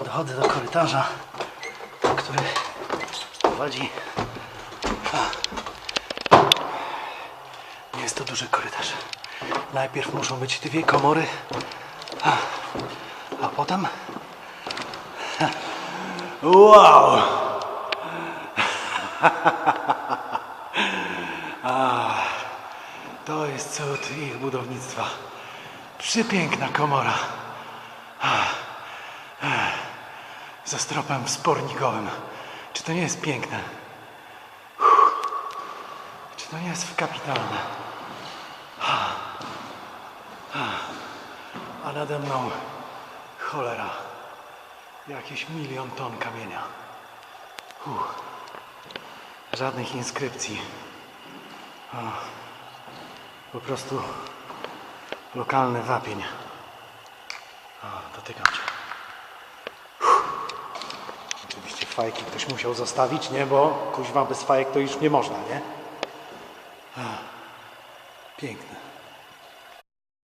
Dochodzę do korytarza, który prowadzi. Nie jest to duży korytarz. Najpierw muszą być dwie komory, a, a potem. Wow! To jest cud ich budownictwa. Przepiękna komora. Ze stropem spornikowym. Czy to nie jest piękne? Uff. Czy to nie jest kapitalne? A nade mną cholera. Jakiś milion ton kamienia. Uff. Żadnych inskrypcji. A, po prostu lokalny wapień. A, dotykam cię. Fajki ktoś musiał zostawić, nie? Bo kuźwa bez fajek to już nie można, nie? Piękne.